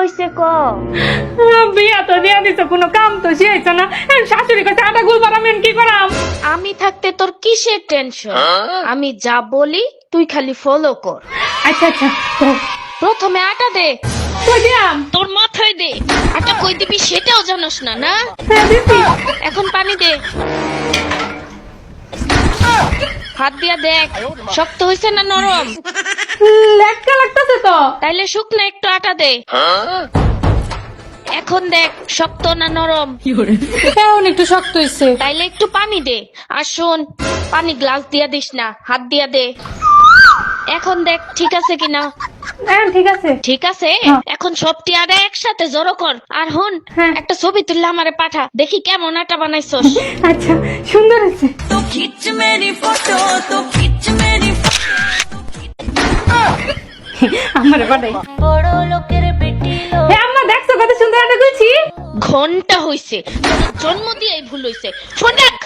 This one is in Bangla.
হইছে ক? বিয়া তো দিয়া দিছ কোনো কাম তো না। শাশুড়ি কাছে আটা গুল কি করাম? আমি থাকতে তোর কিসের টেনশন আমি যা বলি তুই খালি ফলো কর। আচ্ছা আচ্ছা প্রথমে আটা দে। তোর মাথায় দে। আটা কই দিবি সেটাও জানোস না না? হ্যাঁ এখন পানি দে। হাত দিয়া দেখ শক্ত হইছে না নরম? লেটকা তো? তাইলে শুকনো একটু আটা দে। এখন দেখ শক্ত না নরম? হ্যাঁ, একটু শক্ত তাইলে একটু পানি দে। আর শোন পানি গ্লাস দিয়া দিস না হাত দিয়া দে। এখন দেখ ঠিক আছে কিনা? হ্যাঁ, ঠিক আছে। ঠিক আছে? হ্যাঁ। এখন সব টিয়ারে একসাথে জড়ো কর। আর হন একটা ছবি তুললে আমারে পাঠা। দেখি কেমন আটা বানাইছস। আচ্ছা সুন্দর আছে তো খিচ মেরি ফটো তো আমার পাঠাই বড় লোকের বেটি লো হ্যাঁ আম্মা দেখছ কত সুন্দর একটা গুছি ঘণ্টা হইছে। জন্ম দিয়ে ভুল হইছে। ফোন রাখ